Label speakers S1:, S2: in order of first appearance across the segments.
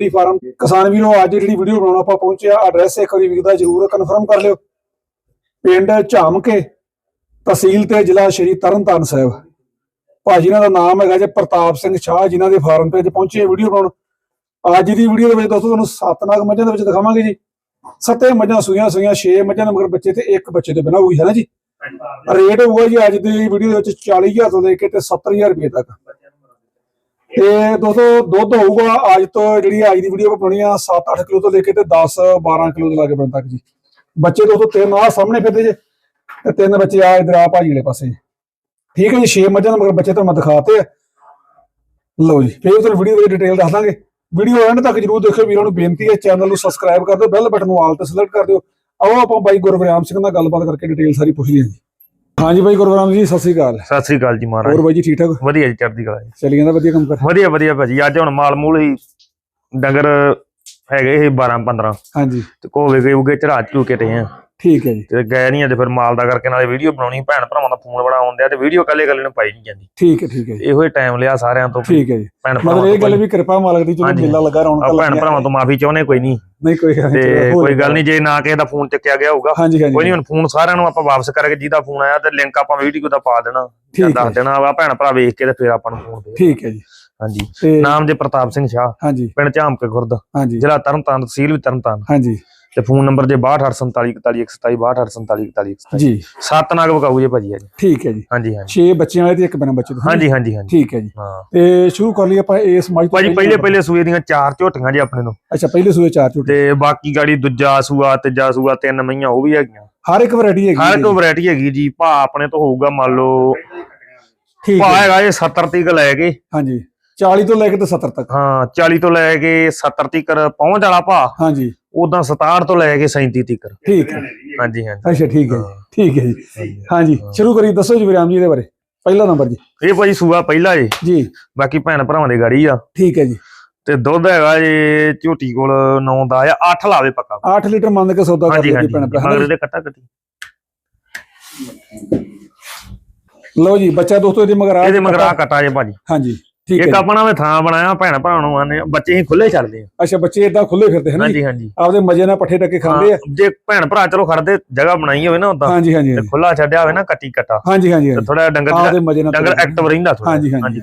S1: D farm ਕਿਸਾਨ ਵੀਰੋ ਅੱਜ ਜਿਹੜੀ ਵੀਡੀਓ ਬਣਾਉਣ ਆਪਾਂ ਪਹੁੰਚੇ ਆ ਐਡਰੈਸ ਇੱਕ ਵਾਰੀ ਵੀਰ ਦਾ ਜਰੂਰ ਕਨਫਰਮ ਕਰ ਲਿਓ। ਪਿੰਡ ਝਾਮਕੇ ਤਹਿਸੀਲ ਤੇ ਜ਼ਿਲ੍ਹਾ ਸ਼੍ਰੀ ਤਰਨਤਾਰਨ ਸਾਹਿਬ। ਭਾਜੀ ਇਹਨਾਂ ਦਾ ਨਾਮ ਹੈਗਾ ਜੇ ਪ੍ਰਤਾਪ ਸਿੰਘ ਸ਼ਾਹ ਜਿਨ੍ਹਾਂ ਦੇ ਫਾਰਮ ਤੇ ਅੱਜ ਪਹੁੰਚੇ ਵੀਡੀਓ ਬਣਾਉਣ। ਅੱਜ ਦੀ ਵੀਡੀਓ ਦੇ ਵਿੱਚ ਦੋਸਤੋ ਤੁਹਾਨੂੰ ਸੱਤ ਨਾਗ ਮੱਝਾਂ ਦੇ ਵਿੱਚ ਦਿਖਾਵਾਂਗੇ ਜੀ। ਸੱਤੇ ਮੱਝਾਂ ਸੂਈਆਂ ਸੂਈਆਂ 6 ਮੱਝਾਂ ਦੇ ਮਗਰ ਬੱਚੇ ਤੇ ਇੱਕ ਬੱਚੇ ਤੋਂ ਬਿਨਾਂ ਹੋਈ ਹੈ ਨਾ ਜੀ। ਰੇਟ ਹੋਊਗਾ ਜੀ ਅੱਜ ਦੀ ਵੀਡੀਓ ਦੇ ਵਿੱਚ 40000 ਤੋਂ ਲੈ ਕੇ ਤੇ 70000 ਰੁਪਏ ਤੱਕ। ਤੇ ਦੋਸਤੋ, ਦੁੱਧ ਹੋਊਗਾ ਅੱਜ ਤੋਂ ਜਿਹੜੀ ਅੱਜ ਦੀ ਵੀਡੀਓ ਬਣਾਉਣੀ ਆ 7-8 ਕਿਲੋ ਤੋਂ ਲੈ ਕੇ ਤੇ 10-12 ਕਿਲੋ ਦੇ ਲਾਗੇ ਬਣ ਤੱਕ ਜੀ। ਬੱਚੇ ਦੋਸਤੋ, ਤਿੰਨ ਆ ਸਾਹਮਣੇ ਫਿਰਦੇ ਜੇ, ਤੇ ਤਿੰਨ ਬੱਚੇ ਆ ਇਧਰ ਆ ਭਾਜੀ ਵਾਲੇ ਪਾਸੇ। ਠੀਕ ਹੈ ਜੀ 6 ਮੱਝਾਂ ਦੇ ਮਗਰ ਬੱਚੇ ਤੁਹਾਨੂੰ ਮੈਂ ਦਿਖਾਤੇ ਆ। ਲਓ ਜੀ, ਫਿਰ ਤੁਹਾਨੂੰ ਵੀਡੀਓ ਦੀ ਡਿਟੇਲ ਦੱਸ ਦਾਂਗੇ। ਵੀਡੀਓ ਐਂਡ ਤੱਕ ਜਰੂਰ ਦੇਖਿਓ, ਵੀਰਾਂ ਨੂੰ ਬੇਨਤੀ ਹੈ ਚੈਨਲ ਨੂੰ ਸਬਸਕ੍ਰਾਈਬ ਕਰ ਦਿਓ ਬੈਲ ਬਟਨ ਨੂੰ ਆਲ ਤੇ ਸਿਲੈਕਟ ਕਰ ਦਿਓ। ਆਓ ਆਪਾਂ ਬਾਈ ਗੁਰਵਿਆਮ ਸਿੰਘ ਨਾਲ ਗੱਲਬਾਤ ਕਰਕੇ ਡਿਟੇਲ ਸਾਰੀ ਪੁੱਛ ਲਈਏ ਜੀ। ਹਾਂਜੀ ਬਾਈ ਗੁਰਵਿਆਮ ਜੀ ਸਤਿ ਸ੍ਰੀ ਅਕਾਲ।
S2: ਸਤਿ ਸ੍ਰੀ ਅਕਾਲ ਜੀ ਮਹਾਰਾਜ।
S1: ਹੋਰ ਬਾਈ ਜੀ ਠੀਕ ਠਾਕ?
S2: ਵਧੀਆ ਜੀ ਚੜ੍ਹਦੀ ਕਲਾ ਜੀ।
S1: ਚੱਲੀ ਜਾਂਦਾ ਵਧੀਆ ਕੰਮ ਕਰ।
S2: ਵਧੀਆ ਵਧੀਆ ਭਾਜੀ ਅੱਜ ਹੁਣ ਮਾਲ ਮੂਲ ਹੀ ਡੰਗਰ ਹੈਗੇ ਇਹ 12 15
S1: ਹਾਂਜੀ।
S2: ਤੇ ਕੋਵੇ ਗਏ ਉਗੇ ਚੜਾ ਚੁਕੇ ਤੇ ਆ।
S1: ਠੀਕ ਹੈ ਜੀ।
S2: ਤੇ ਗਏ ਨਹੀਂ ਅੱਜ ਫਿਰ ਮਾਲ ਦਾ ਕਰਕੇ ਨਾਲੇ ਵੀਡੀਓ ਬਣਾਉਣੀ ਭੈਣ ਭਰਾਵਾਂ ਦਾ ਫੋਨ ਬੜਾ ਆਉਂਦਿਆ ਤੇ ਵੀਡੀਓ ਕੱਲੇ ਕੱਲੇ ਨੂੰ ਪਾਈ ਨਹੀਂ ਜਾਂਦੀ।
S1: ਠੀਕ ਹੈ ਠੀਕ ਹੈ
S2: ਇਹੋ ਹੀ ਟਾਈਮ ਲਿਆ ਸਾਰਿਆਂ ਤੋਂ
S1: ਠੀਕ ਹੈ ਜੀ।
S2: ਭੈਣ
S1: ਮਤਲਬ
S2: ਭਰਾਵਾਂ
S1: ਇਹ
S2: ਤੋਂ
S1: ਗੱਲ ਵੀ ਕਿਰਪਾ ਮਾਲਕ ਦੀ ਚਲੋ। ਮੇਲਾ ਲੱਗਾ ਰੌਣਕ
S2: ਆ ਭੈਣ ਭਰਾਵਾਂ ਤੋਂ ਮਾਫੀ ਚਾਹੁੰਦੇ ਕੋਈ ਨਹੀਂ
S1: ਨਹੀਂ ਕੋਈ ਗੱਲ ਨਹੀਂ,
S2: ਕੋਈ। ਗੱਲ ਨਹੀਂ ਜੇ ਨਾ ਕਿਸੇ ਦਾ ਫੋਨ ਚੱਕਿਆ ਗਿਆ ਹੋਊਗਾ
S1: ਹਾਂਜੀ ਹਾਂਜੀ।
S2: ਕੋਈ ਨਹੀਂ ਹੁਣ ਫੋਨ ਸਾਰਿਆਂ ਨੂੰ ਆਪਾਂ ਵਾਪਸ ਕਰਕੇ ਜਿਹਦਾ ਫੋਨ ਆਇਆ ਤੇ ਲਿੰਕ ਆਪਾਂ ਵੀਡੀਓ ਦਾ ਪਾ ਦੇਣਾ ਜਾਂ ਦੱਸ ਦੇਣਾ ਵਾ ਭੈਣ ਭਰਾ ਵੇਖ ਕੇ ਤੇ ਫਿਰ ਆਪਾਂ ਨੂੰ ਫੋਨ ਦੇ
S1: ਠੀਕ ਹੈ ਜੀ।
S2: ਹਾਂਜੀ। ਨਾਮ ਜੇ ਪ੍ਰਤਾਪ ਸਿੰਘ ਸ਼ਾਹ
S1: ਹਾਂਜੀ।
S2: ਪਿੰਡ ਝਾਮਕੇ ਖੁਰਦ
S1: ਹਾਂਜੀ।
S2: ਜ਼ਿਲ੍ਹਾ ਤਰਨਤਾਰਨ ਤਹਿਸੀਲ ਵੀ ਤਰਨਤਾਰਨ।
S1: ਹਾਂਜੀ।
S2: ਤੇ ਫੋਨ ਨੰਬਰ ਜੇ 6248471247
S1: ਜੀ।
S2: ਸੱਤ ਨਾਗ ਵਕਾਊ ਜੇ ਭਾਜੀ ਅੱਜ।
S1: ਠੀਕ ਹੈ ਜੀ।
S2: ਹਾਂਜੀ ਹਾਂਜੀ।
S1: 6 ਬੱਚਿਆਂ ਵਾਲੇ ਤੇ ਇੱਕ ਬਿਨਾਂ ਬੱਚੇ ਤੋਂ
S2: ਹਾਂਜੀ ਹਾਂਜੀ ਹਾਂਜੀ।
S1: ਠੀਕ ਹੈ ਜੀ।
S2: ਹਾਂ।
S1: ਤੇ ਸ਼ੁਰੂ ਕਰ ਲਈ ਆਪਾਂ ਇਸ ਮਾਈ
S2: ਭਾਜੀ ਪਹਿਲੇ ਪਹਿਲੇ। ਸੂਏ ਦੀਆਂ ਚਾਰ ਝੋਟੀਆਂ ਜੀ ਆਪਣੇ ਨੂੰ
S1: ਅੱਛਾ ਪਹਿਲੇ ਸੂਏ ਚਾਰ ਝੂਟੇ
S2: ਤੇ ਬਾਕੀ ਗਾੜੀ ਦੂਜਾ ਸੂਆ ਤੀਜਾ ਸੂਆ ਤਿੰਨ ਮਈਆਂ ਉਹ ਵੀ ਹੈਗੀਆਂ।
S1: ਹਰ ਇੱਕ ਵੈਰਾਈਟੀ ਹੈਗੀ
S2: ਹਰ। ਇੱਕ ਵੈਰਾਈਟੀ ਹੈਗੀ ਜੀ। ਭਾ ਆਪਣੇ ਤੋਂ ਹੋਊਗਾ ਮੰਨ ਲਓ
S1: ਠੀਕ
S2: ਭਾ ਹੈਗਾ ਇਹ 70 ਤੀਕ ਲੈ ਕੇ।
S1: ਹਾਂਜੀ। 40 ਤੋਂ ਲੈ ਕੇ ਤੇ 70 ਤੱਕ।
S2: ਹਾਂ 40 ਤੋਂ ਲੈ ਕੇ 70 ਤੀਕ ਪਹੁੰਚ ਵਾਲਾ ਭਾ
S1: ਹਾਂਜੀ।
S2: ਉਦਾਂ 67 ਤੋਂ ਲੈ ਕੇ 37 ਤੀਕ
S1: ਠੀਕ ਹੈ।
S2: ਹਾਂਜੀ ਹਾਂਜੀ।
S1: ਅੱਛਾ ਠੀਕ ਹੈ ਠੀਕ ਹੈ ਜੀ। ਹਾਂਜੀ ਸ਼ੁਰੂ ਕਰੀ ਦੱਸੋ ਜੀ ਵਿਰਾਮ ਜੀ ਇਹਦੇ ਬਾਰੇ। ਪਹਿਲਾ ਨੰਬਰ ਜੀ।
S2: ਇਹ ਭਾਜੀ ਸੂਆ ਪਹਿਲਾ ਜੀ
S1: ਜੀ।
S2: ਬਾਕੀ ਭੈਣ ਭਰਾਵਾਂ ਦੇ ਗਾੜੀ ਆ।
S1: ਠੀਕ ਹੈ ਜੀ।
S2: ਤੇ ਦੁੱਧ ਹੈਗਾ ਜੀ ਝੋਟੀ ਕੋਲ 9 ਦਾ ਆ 8 ਲਾਵੇ ਪੱਕਾ।
S1: 8 ਲੀਟਰ ਮੰਨ ਕੇ ਸੌਦਾ ਕਰ ਲਈ
S2: ਹਾਂਜੀ।
S1: ਪੈਣਾ
S2: ਮਗਰ ਦੇ ਕੱਟਾ ਕੱਟੀ।
S1: ਲਓ ਜੀ ਬੱਚਾ ਦੋਸਤੋ ਇਹਦੇ ਮਗਰ ਆ
S2: ਇਹਦੇ ਮਗਰ ਆ ਕੱਟਾ ਜੇ ਭਾਜੀ।
S1: ਹਾਂਜੀ। ਠੀਕ ਹੈ
S2: ਇੱਕ। ਆਪਣਾ ਵੀ ਥਾਂ ਬਣਾਇਆ ਭੈਣ ਭਰਾ ਨੂੰ ਆਨੇ ਬੱਚੇ ਹੀ ਖੁੱਲੇ ਚੱਲਦੇ ਆ
S1: ਅੱਛਾ ਬੱਚੇ ਇਦਾਂ ਖੁੱਲੇ ਫਿਰਦੇ ਹਨ
S2: ਹਾਂਜੀ ਹਾਂਜੀ।
S1: ਆਪਦੇ ਮਜੇ ਨਾਲ ਪੱਠੇ ਟੱਕੇ ਖਾਂਦੇ ਆ?
S2: ਜੇ ਭੈਣ ਭਰਾ ਚਲੋ ਖੜਦੇ ਜਗ੍ਹਾ ਬਣਾਈ ਹੋਵੇ ਨਾ ਉਦਾਂ
S1: ਹਾਂਜੀ ਹਾਂਜੀ
S2: ਤੇ ਖੁੱਲਾ ਛੱਡਿਆ ਹੋਵੇ ਨਾ ਕੱਟੀ ਕੱਟਾ
S1: ਹਾਂਜੀ ਹਾਂਜੀ
S2: ਤੇ ਥੋੜਾ ਡੰਗਰ
S1: ਆਪਦੇ ਮਜੇ ਨਾਲ
S2: ਡੰਗਰ। ਐਕਟਿਵ ਰਹਿੰਦਾ ਥੋੜਾ
S1: ਹਾਂਜੀ, ਹਾਂਜੀ,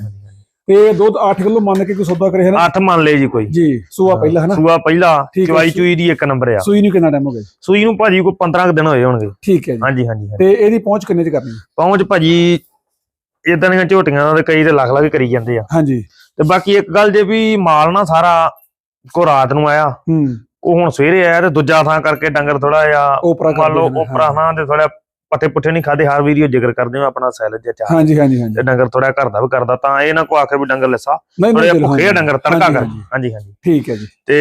S1: ਤੇ ਦੁੱਧ 8 ਕਿਲੋ ਮੰਨ ਕੇ ਕੋਈ ਸੌਦਾ ਕਰੇ ਹੈ ਨਾ
S2: 8 ਮੰਨ ਲਏ ਜੀ ਕੋਈ।
S1: ਜੀ ਸੂਆ ਪਹਿਲਾ ਹੈ ਨਾ
S2: ਸੂਆ ਪਹਿਲਾ ਚਵਾਈ ਚੂਈ ਦੀ ਇੱਕ ਨੰਬਰ ਆ।
S1: ਸੂਈ ਨੂੰ ਕਿੰਨਾ ਟਾਈਮ ਹੋ ਗਿਆ?
S2: ਸੂਈ ਨੂੰ ਭਾਜੀ ਕੋਈ 15 ਕੁ ਦਿਨ ਹੋਏ ਹੋਣਗੇ।
S1: ਠੀਕ ਹੈ ਜੀ।
S2: ਹਾਂਜੀ ਹਾਂਜੀ।
S1: ਤੇ ਇਹਦੀ ਪਹੁੰਚ ਕਿੰਨੇ ਚ ਕਰਨੀ?
S2: ਪਹੁੰਚ ਭਾਜੀ ਇਦਾਂ ਦੀਆਂ ਝੋਟੀਆਂ ਦਾ ਕਈ ਤੇ ਲੱਖ ਲੱਖ ਕਰੀ ਜਾਂਦੇ ਆ।
S1: ਹਾਂਜੀ।
S2: ਤੇ ਬਾਕੀ ਇੱਕ ਗੱਲ ਜੇ ਵੀ ਮਾਲ ਨਾ ਸਾਰਾ ਕੋ ਰਾਤ ਨੂੰ ਆਇਆ
S1: ਹੂੰ।
S2: ਉਹ ਹੁਣ ਸਵੇਰੇ ਆਇਆ ਤੇ ਦੂਜਾ ਥਾਂ ਕਰਕੇ ਡੰਗਰ ਥੋੜਾ ਜਿਹਾ ਮੰਨ ਲਓ ਉਪਰਾ ਥਾਂ ਤੇ ਥੋੜਾ ਪੱਠੇ ਪੁੱਠੇ ਨਹੀਂ ਖਾਦੇ ਹਰ ਵੀਡੀਓ ਜ਼ਿਕਰ ਕਰਦੇ ਹਾਂ ਆਪਣਾ ਸੈਲਡ ਜਿਹਾ ਚਾਹ
S1: ਹਾਂਜੀ ਹਾਂਜੀ ਹਾਂਜੀ।
S2: ਤੇ ਡੰਗਰ ਥੋੜਾ ਘਰ ਦਾ ਵੀ ਕਰਦਾ ਤਾਂ ਇਹ ਨਾ ਕੋ ਆਖੇ ਵੀ ਡੰਗਰ ਲੱਸਾ ਥੋੜਾ ਭੁੱਖੇ ਡੰਗਰ ਤੜਕਾ ਕਰ।
S1: ਹਾਂਜੀ।
S2: ਹਾਂਜੀ
S1: ਠੀਕ ਹੈ ਜੀ।
S2: ਤੇ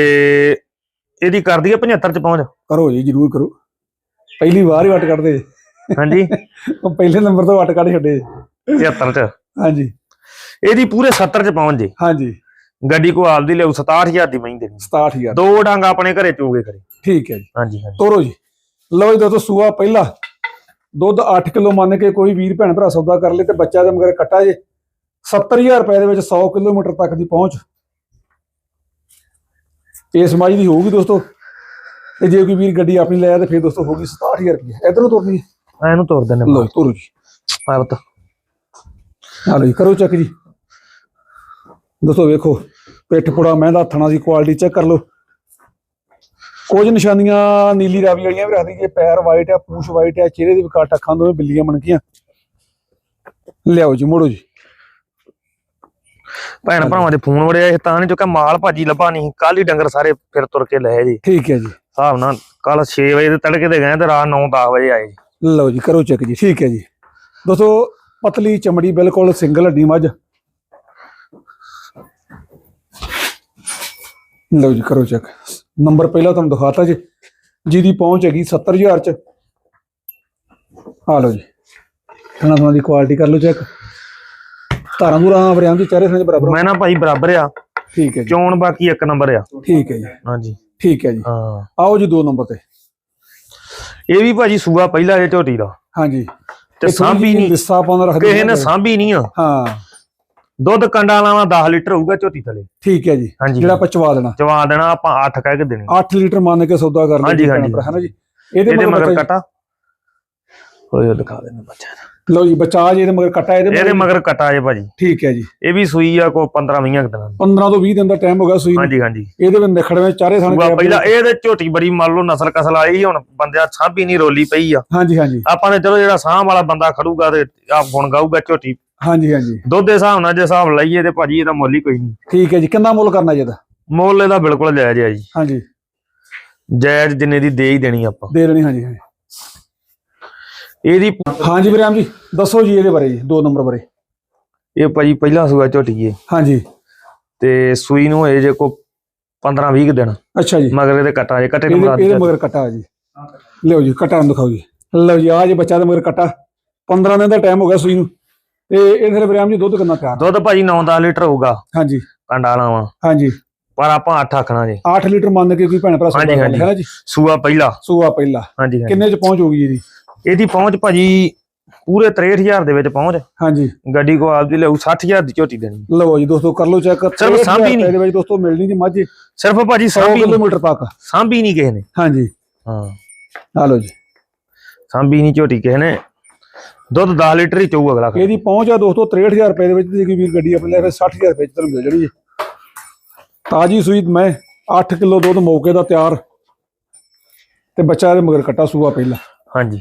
S2: ਇਹਦੀ ਕਰਦੀ ਹੈ 75 ਚ ਪਹੁੰਚ।
S1: ਕਰੋ ਜੀ ਜਰੂਰ ਕਰੋ। ਪਹਿਲੀ ਵਾਰ ਹੀ ਵਟ ਕੱਢਦੇ।
S2: ਹਾਂਜੀ।
S1: ਉਹ ਪਹਿਲੇ ਨੰਬਰ ਤੋਂ ਵਟ ਕੱਢ ਛੱਡੇ।
S2: 73 ਚ।
S1: ਹਾਂਜੀ।
S2: ਇਹਦੀ ਪੂਰੇ 70 ਚ ਪਹੁੰਚ ਜੇ।
S1: ਹਾਂਜੀ।
S2: ਗੱਡੀ ਕੋ ਆਪਦੀ ਲਿਆਉ 67000 ਦੀ ਮਹੀਂ ਦੇਣੀ
S1: 67000
S2: ਦੋ ਡਾਂਗਾ ਆਪਣੇ ਘਰੇ ਚੋਗੇ ਕਰੇ।
S1: ਠੀਕ ਹੈ ਜੀ।
S2: ਹਾਂਜੀ ਹਾਂਜੀ।
S1: ਤੋਰੋ ਜੀ। ਲਓ ਜੀ ਦੋਸਤੋ ਸੂਆ ਪਹਿਲਾ। ਦੁੱਧ 8 ਕਿਲੋ ਮੰਨ ਕੇ ਕੋਈ ਵੀਰ ਭੈਣ ਭਰਾ ਸੌਦਾ ਕਰ ਲੇ ਤੇ ਬੱਚਾ ਦੇ ਮਗਰ ਕੱਟਾ ਜੇ। 70000 ਰੁਪਏ ਦੇ ਵਿੱਚ 100 ਕਿਲੋਮੀਟਰ ਤੱਕ ਦੀ ਪਹੁੰਚ। ਇਸ ਮਾਈ ਦੀ ਹੋਊਗੀ ਦੋਸਤੋ। ਤੇ ਜੇ ਕੋਈ ਵੀਰ ਗੱਡੀ ਆਪਣੀ ਲੈ ਆ ਤੇ ਫਿਰ ਦੋਸਤੋ ਹੋਊਗੀ 67000 ਰੁਪਏ ਇਧਰੋਂ ਤੁਰਨੀ ਹੈ।
S2: ਐਨੂੰ ਤੋਰ ਦਿੰਨੇ
S1: ਲਓ ਤੋਰੋ ਜੀ।
S2: ਬਤਾ
S1: ਆ ਲਓ ਜੀ ਕਰੋ ਚੈੱਕ ਜੀ। ਦੋਸਤੋ ਵੇਖੋ ਪਿੱਠ ਪੁੜਾ ਮਹਿੰਦਾ ਥਣਾ ਦੀ ਕੁਆਲਿਟੀ ਚੈੱਕ ਕਰ ਲਓ। ਕੁਝ ਨਿਸ਼ਾਨੀਆਂ ਨੀਲੀ ਰਾਵੀ ਵਾਲੀਆਂ ਵੀ ਰੱਖਦੀ ਜੇ ਪੈਰ ਵਾਈਟ ਆ ਪੂਛ ਵਾਈਟ ਆ ਚਿਹਰੇ ਦੇ ਵਿਕਾਟ ਅੱਖਾਂ ਦੋਵੇਂ ਬਿੱਲੀਆਂ ਮਣਕੀਆਂ ਲਿਆਓ ਜੀ ਮੋੜੋ ਜੀ।
S2: ਭੈਣ ਭਰਾਵਾਂ ਦੇ ਫੋਨ ਵੜਿਆ ਇਹ ਤਾਂ ਨਹੀਂ ਚੁੱਕਿਆ ਮਾਲ ਭਾਜੀ ਲੱਭਾ ਨਹੀਂ ਕੱਲ ਹੀ ਡੰਗਰ ਸਾਰੇ ਫਿਰ ਤੁਰ ਕੇ ਲਏ ਜੀ।
S1: ਠੀਕ ਹੈ ਜੀ।
S2: ਹਿਸਾਬ ਨਾਲ ਕੱਲ 6 ਵਜੇ ਦੇ ਤੜਕੇ ਤੇ ਗਏ ਤੇ ਰਾਤ 9-10 ਵਜੇ ਆਏ
S1: ਲਓ ਜੀ ਕਰੋ ਚੈੱਕ ਜੀ ਠੀਕ ਹੈ ਜੀ। ਦੋਸਤੋ ਪਤਲੀ ਚਮੜੀ ਬਿਲਕੁਲ ਸਿੰਗਲ ਹੱਡੀ ਮੱਝ। ਲਓ ਜੀ ਕਰੋ ਚੈੱਕ ਨੰਬਰ ਪਹਿਲਾਂ ਤੁਹਾਨੂੰ ਦਿਖਾਤਾ ਜੀ। ਜਿਹਦੀ ਪਹੁੰਚ ਹੈਗੀ 70000 ਚ। ਆ ਲਓ ਜੀ। ਖਾਣਾ ਖਾਣਾ ਦੀ ਕੁਆਲਿਟੀ ਕਰ ਲਓ ਚੈੱਕ ਧਾਰਾਂ ਦੂਰਾਂ ਵਰਿਆਂ ਦੇ ਚਿਹਰੇ ਸਾਰੇ ਬਰਾਬਰ।
S2: ਮੈਂ ਨਾ ਭਾਈ ਬਰਾਬਰ ਆ।
S1: ਠੀਕ ਹੈ ਜੀ।
S2: ਚੋਣ ਬਾਕੀ ਇੱਕ ਨੰਬਰ ਆ।
S1: ਠੀਕ ਹੈ ਜੀ।
S2: ਹਾਂਜੀ।
S1: ਠੀਕ ਹੈ ਜੀ।
S2: ਹਾਂ।
S1: ਆਓ ਜੀ ਦੋ ਨੰਬਰ ਤੇ।
S2: ਇਹ ਵੀ ਭਾਜੀ ਸੂਆ ਪਹਿਲਾ ਜੇ ਝੋਟੀ ਦਾ।
S1: ਹਾਂਜੀ।
S2: ਤੇ ਸਾਂਭੀ ਨਹੀਂ।
S1: ਲਿੱਸਾ ਪਾਉਣ ਰੱਖਦੇ
S2: ਕਿਸੇ ਨੇ ਸਾਂਭੀ ਨਹੀਂ ਆ।
S1: ਹਾਂ।
S2: ਦੁੱਧ ਕੰਡਾ ਲਾਵਾ 10 ਲੀਟਰ ਹੋਊਗਾ ਝੋਟੀ ਥਲੇ।
S1: ਠੀਕ ਹੈ ਜੀ। ਜਿਹੜਾ ਆਪਾਂ ਚਵਾ ਦੇਣਾ।
S2: ਜਵਾ ਦੇਣਾ ਆਪਾਂ 8 ਕਹਿ ਕੇ ਦੇਣੀ।
S1: 8 ਲੀਟਰ ਮੰਨ ਕੇ ਸੌਦਾ ਕਰ
S2: ਹਾਂਜੀ, ਹਾਂਜੀ।
S1: ਹੈ ਨਾ ਜੀ? ਇਹਦੇ ਮਗਰ
S2: ਕਟਾ। ਹੋਏ ਦਿਖਾ ਦੇਣਾ ਬੱਚਾ।
S1: ਲਓ ਜੀ ਬੱਚਾ ਜੀ ਇਹਦੇ ਮਗਰ ਕੱਟਾ ਇਹਦੇ
S2: ਇਹਦੇ ਮਗਰ। ਕਟਾ ਜੇ ਭਾਜੀ।
S1: ਠੀਕ ਹੈ ਜੀ।
S2: ਇਹ ਵੀ ਸੂਈ ਆ ਕੋ 15 20 ਦਿਨਾਂ ਦੀ।
S1: 15 ਤੋਂ 20 ਦਿਨ ਦਾ ਟਾਈਮ ਹੋ ਗਿਆ ਸੂਈ।
S2: ਹਾਂਜੀ ਹਾਂਜੀ।
S1: ਇਹਦੇ ਵਿੱਚ ਨਿਖੜਵੇਂ ਚਾਰੇ
S2: ਸੂਆ ਪਹਿਲਾਂ ਇਹਦੇ ਝੋਟੀ ਬੜੀ ਮੰਨ ਲਓ ਨਸਲ ਕਸਲ ਆਈ ਹੁਣ ਬੰਦਿਆ ਸਾਂਭੀ ਨਹੀਂ ਰੋਲੀ ਪਈ ਆ।
S1: ਹਾਂਜੀ ਹਾਂਜੀ।
S2: ਆਪਾਂ ਨੇ ਚਲੋ ਜਿਹੜਾ ਸਾਂਭ ਵਾਲਾ ਬੰਦਾ ਖੜੂਗਾ ਤੇ ਆਪ ਗੁਣ ਗਾਊਗਾ ਝੋਟੀ।
S1: ਹਾਂਜੀ ਹਾਂਜੀ।
S2: ਦੁੱਧ ਦੇ ਹਿਸਾਬ ਨਾਲ ਜੇ ਹਿਸਾਬ ਲਈਏ ਤੇ ਭਾਜੀ ਇਹਦਾ ਮੁੱਲ ਹੀ ਕੋਈ ਨਹੀਂ।
S1: ਠੀਕ ਹੈ ਜੀ। ਕਿੰਨਾ ਮੁੱਲ ਕਰਨਾ ਜੀ ਇਹਦਾ?
S2: ਮੁੱਲ ਇਹਦਾ ਬਿਲਕੁਲ ਜਾਇਜ਼ ਆ ਜੀ।
S1: ਹਾਂਜੀ।
S2: ਜਾਇਜ਼ ਜਿੰਨੇ ਦੀ ਦੇ ਹੀ ਦੇਣੀ ਆਪਾਂ।
S1: ਦੇ ਲੈਣੀ ਹਾਂਜੀ ਹਾਂਜੀ।
S2: ਇਹਦੀ
S1: ਹਾਂਜੀ ਵੀਰਾਮ ਜੀ ਦੱਸੋ ਜੀ ਇਹਦੇ ਬਾਰੇ ਜੀ ਦੋ ਨੰਬਰ ਬਾਰੇ।
S2: ਇਹ ਭਾਜੀ ਪਹਿਲਾ ਸੂਆ ਝੋਟੀ ਏ
S1: ਹਾਂਜੀ।
S2: ਤੇ ਸੂਈ ਨੂੰ ਹੋਏ ਜੇ ਕੋ 15 20 ਦਿਨ।
S1: ਅੱਛਾ ਜੀ।
S2: ਮਗਰ ਇਹਦੇ ਕਟਾ ਜੇ ਕਟੇ
S1: ਇਹਦੇ
S2: ਨੰਬਰ
S1: ਇਹਦੇ ਮਗਰ ਕੱਟਾ ਜੀ। ਲਿਓ ਜੀ ਕੱਟਾ ਨੂੰ ਦਿਖਾਓ ਜੀ। ਲਓ ਜੀ ਆ ਜੀ ਬੱਚਾ ਦੇ ਮਗਰ ਕੱਟਾ। 15 ਦਿਨ ਦਾ ਟਾਈਮ ਹੋ ਗਿਆ ਸੂਈ ਨੂੰ। ਤੇ ਇਹਦੇ ਫਿਰ ਵੀਰਾਮ ਜੀ ਦੁੱਧ ਕਿੰਨਾ ਤਿਆਰ
S2: ਦੁੱਧ ਭਾਜੀ 9-10 ਲੀਟਰ ਹੋਊਗਾ।
S1: ਹਾਂਜੀ।
S2: ਕੰਡਾ ਲਾਵਾਂ
S1: ਹਾਂਜੀ।
S2: ਪਰ ਆਪਾਂ 8 ਆਖਣਾ ਜੀ।
S1: 8 ਲੀਟਰ ਮੰਨ ਕੇ ਕੋਈ ਭੈਣ ਭਰਾ ਲਿਆ ਹੈ ਨਾ ਜੀ?
S2: ਸੂਆ ਪਹਿਲਾ।
S1: ਸੂਆ ਪਹਿਲਾ।
S2: ਹਾਂਜੀ
S1: ਕਿੰਨੇ ਚ ਪਹੁੰਚ ਹੋਊਗੀ ਇਹਦੀ?
S2: ਇਹਦੀ ਪਹੁੰਚ ਭਾਜੀ ਪੂਰੇ 63000 ਦੇ ਵਿੱਚ ਪਹੁੰਚ।
S1: ਹਾਂਜੀ।
S2: ਗੱਡੀ ਕੋ ਆਪਦੀ ਲਿਆਊ 60000 ਦੀ ਝੋਟੀ ਦੇਣੀ।
S1: ਲਓ ਜੀ ਦੋਸਤੋ ਕਰ ਲਓ ਚੈੱਕ
S2: ਸਿਰਫ ਸਾਂਭੀ ਨਹੀਂ।
S1: ਇਹਦੇ ਵਿੱਚ ਦੋਸਤੋ ਮਿਲਣੀ ਦੀ ਮੱਝ। 100
S2: ਸਿਰਫ ਭਾਜੀ ਸਾਂਭੀ ਨਹੀਂ।
S1: ਕਿਲੋਮੀਟਰ ਤੱਕ।
S2: ਸਾਂਭੀ ਨਹੀਂ ਕਿਸੇ ਨੇ।
S1: ਹਾਂਜੀ।
S2: ਹਾਂ।
S1: ਆ ਲਓ ਜੀ।
S2: ਸਾਂਭੀ ਨਹੀਂ ਝੋਟੀ ਕਿਸੇ ਨੇ। ਦੁੱਧ 10 ਲੀਟਰ ਹੀ ਚੋਊ ਅਗਲਾ
S1: ਇਹਦੀ ਪਹੁੰਚ ਆ ਦੋਸਤੋ 63000 ਰੁਪਏ ਦੇ ਵਿੱਚ ਕੋਈ ਵੀਰ ਗੱਡੀ ਆਪਣੇ ਲੈ ਫਿਰ 60000 ਰੁਪਏ ਚ ਤੁਹਾਨੂੰ ਮਿਲ ਜਣੀ ਜੀ। ਤਾਜੀ ਸੂਈ ਮੈਂ 8 ਕਿਲੋ ਦੁੱਧ ਮੌਕੇ ਦਾ ਤਿਆਰ। ਤੇ ਬੱਚਾ ਇਹਦੇ ਮਗਰ ਕੱਟਾ ਸੂਆ ਪਹਿਲਾਂ।
S2: ਹਾਂਜੀ।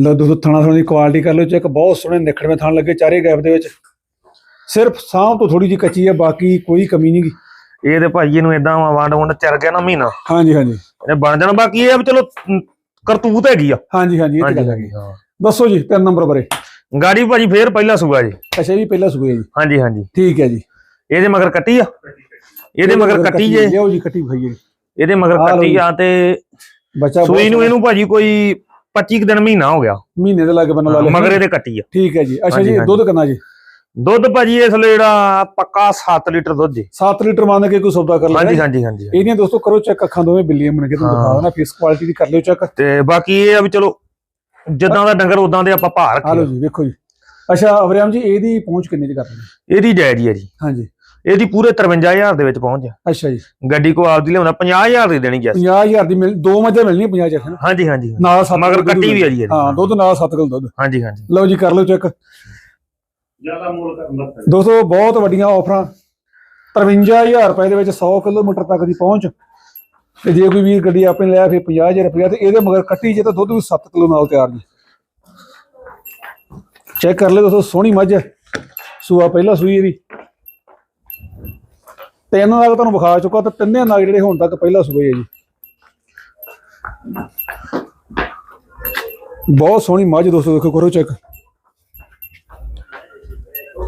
S1: ਲਓ ਦੋਸਤੋ ਥਣਾ ਥਣਾ ਦੀ ਕੁਆਲਿਟੀ ਕਰ ਲਓ ਚੈੱਕ ਬਹੁਤ ਸੋਹਣੇ ਨਿਖੜਵੇਂ ਥਣ ਲੱਗੇ ਚਾਰੇ ਗੈਪ ਦੇ ਵਿੱਚ। ਸਿਰਫ ਸਾਹ ਤੋਂ ਥੋੜੀ ਜਿਹੀ ਕੱਚੀ ਹੈ ਬਾਕੀ ਕੋਈ ਕਮੀ ਨਹੀਂ ਗੀ।
S2: ਇਹ ਤੇ ਭਾਜੀ ਇਹਨੂੰ ਇਦਾਂ ਵੰਡ ਵੰਡ ਚਰ ਗਿਆ ਨਾ ਮਹੀਨਾ।
S1: ਹਾਂਜੀ ਹਾਂਜੀ।
S2: ਇਹ ਬਣ ਜਾਣਾ ਬਾਕੀ ਇਹ ਚਲੋ ਕਰਤੂਤ ਹੈਗੀ ਆ।
S1: ਹਾਂਜੀ ਹਾਂਜੀ ਇਹ ਤੇ ਗੱਲ ਹੈਗੀ।
S2: ਹਾਂ।
S1: ਦੱਸੋ ਜੀ ਤਿੰਨ ਨੰਬਰ ਬਾਰੇ।
S2: ਗਾੜੀ ਭਾਜੀ ਫੇਰ ਪਹਿਲਾ ਸੂਆ ਜੀ।
S1: ਅੱਛਾ ਵੀ ਪਹਿਲਾਂ ਸੂਏ ਜੀ।
S2: ਹਾਂਜੀ ਹਾਂਜੀ।
S1: ਠੀਕ ਹੈ ਜੀ।
S2: ਇਹਦੇ ਮਗਰ ਕੱਟੀ ਆ? ਇਹਦੇ ਮਗਰ ਕੱਟੀ ਜੇ?
S1: ਲਿਆਓ ਜੀ ਕੱਟੀ ਖਾਈਏ।
S2: ਇਹਦੇ ਮਗਰ
S1: ਲਓ
S2: ਕੱਟੀ
S1: ਜੀ।
S2: ਆ ਤੇ
S1: ਬੱਚਾ
S2: ਸੂਈ ਨੂੰ ਇਹਨੂੰ ਭਾਜੀ ਕੋਈ 25 ਕੁ ਦਿਨ ਮਹੀਨਾ ਹੋ ਗਿਆ।
S1: ਮਹੀਨੇ ਦੇ ਲਾਗੇ ਬੰਨ ਲਾ ਲਿਆ।
S2: ਮਗਰ ਇਹਦੇ ਕੱਟੀ ਆ।
S1: ਠੀਕ ਹੈ ਜੀ। ਅੱਛਾ ਜੀ। ਦੁੱਧ ਕਿੰਨਾ ਜੀ?
S2: ਦੁੱਧ ਭਾਜੀ ਇਸ ਲਈ ਜਿਹੜਾ ਪੱਕਾ 7 ਲੀਟਰ ਦੁੱਧ ਜੀ।
S1: 7 ਲੀਟਰ ਮੰਨ ਕੇ ਕੋਈ ਸੌਦਾ ਕਰ ਲਿਆ
S2: ਹਾਂਜੀ ਹਾਂਜੀ ਹਾਂਜੀ।
S1: ਇਹਦੀਆਂ ਦੋਸਤੋ ਕਰੋ ਚੈੱਕ ਅੱਖਾਂ ਦੋਵੇਂ ਬਿੱਲੀਆਂ ਬਣ ਕੇ ਤੁਹਾਨੂੰ
S2: ਹਾਂ।
S1: ਦਿਖਾ ਦੇਣਾ ਫੇਸ ਕੁਆਲਿਟੀ ਦੀ ਕਰ ਲਿਓ ਚੈੱਕ।
S2: ਤੇ ਬਾਕੀ ਇਹ ਆ ਵੀ ਚਲੋ ਜਿੱਦਾਂ ਦਾ ਡੰਗਰ ਉਦਾਂ ਦੇ ਆਪਾਂ ਭਾਰ
S1: ਆ ਲਓ ਜੀ ਵੇਖੋ ਜੀ। ਅੱਛਾ ਅਵਰਿਆਮ ਜੀ ਇਹਦੀ ਪਹੁੰਚ ਕਿੰਨੇ ਚ ਕਰਨੀ?
S2: ਇਹਦੀ ਜਾਇਜ਼ ਹੀ ਆ ਜੀ।
S1: ਹਾਂਜੀ।
S2: ਇਹਦੀ ਪੂਰੇ 53000 ਦੇ ਵਿੱਚ ਪਹੁੰਚ ਆ
S1: ਅੱਛਾ ਜੀ।
S2: ਗੱਡੀ ਕੋ ਆਪਦੀ ਲਿਆਉਂਦਾ 50000 ਦੀ ਦੇਣੀ ਜੈਸ
S1: 50000 ਦੀ ਮਿਲ ਦੋ ਮੱਝਾਂ ਮਿਲਣੀਆਂ 50 ਚ ਹੈ ਨਾ
S2: ਹਾਂਜੀ ਹਾਂਜੀ।
S1: ਨਾਲ ਸੱਤ
S2: ਮਗਰ ਕੱਟੀ ਵੀ ਆ ਜੀ ਇਹਦੀ।
S1: ਹਾਂ ਦੁੱਧ ਨਾਲ 7 ਕਿਲੋ ਦੁੱਧ।
S2: ਹਾਂਜੀ ਹਾਂਜੀ।
S1: ਲਓ ਜੀ ਕਰ ਲਓ ਚੈੱਕ।
S3: ਜ਼ਿਆਦਾ ਮੁੱਲ ਕਰਨ ਦਾ
S1: ਦੋਸਤੋ ਬਹੁਤ ਵੱਡੀਆਂ ਆਫਰਾਂ 53000 ਰੁਪਏ ਦੇ ਵਿੱਚ 100 ਕਿਲੋਮੀਟਰ ਤੱਕ ਦੀ ਪਹੁੰਚ। ਤੇ ਜੇ ਕੋਈ ਵੀਰ ਗੱਡੀ ਆਪਣੇ ਲਿਆ ਫਿਰ 50000 ਰੁਪਏ ਤੇ ਇਹਦੇ ਮਗਰ ਕੱਟੀ ਜੇ ਤਾਂ ਦੁੱਧ ਵੀ 7 ਕਿਲੋ ਨਾਲ ਤਿਆਰ ਜੀ। ਚੈੱਕ ਕਰ ਲਿਓ ਦੋਸਤੋ ਸੋਹਣੀ ਮੱਝ ਹੈ। ਸੂਆ ਪਹਿਲਾ ਸੂਈ ਇਹਦੀ। ਤਿੰਨ ਨਾਗ ਤੁਹਾਨੂੰ ਵਿਖਾ ਚੁੱਕਾ ਤੇ ਤਿੰਨੇ ਨਾਗ ਜਿਹੜੇ ਹੁਣ ਤੱਕ ਪਹਿਲਾ ਸੂਏ ਹੈ ਜੀ। ਬਹੁਤ ਸੋਹਣੀ ਮੱਝ ਦੋਸਤੋ ਦੇਖੋ ਕਰੋ ਚੈੱਕ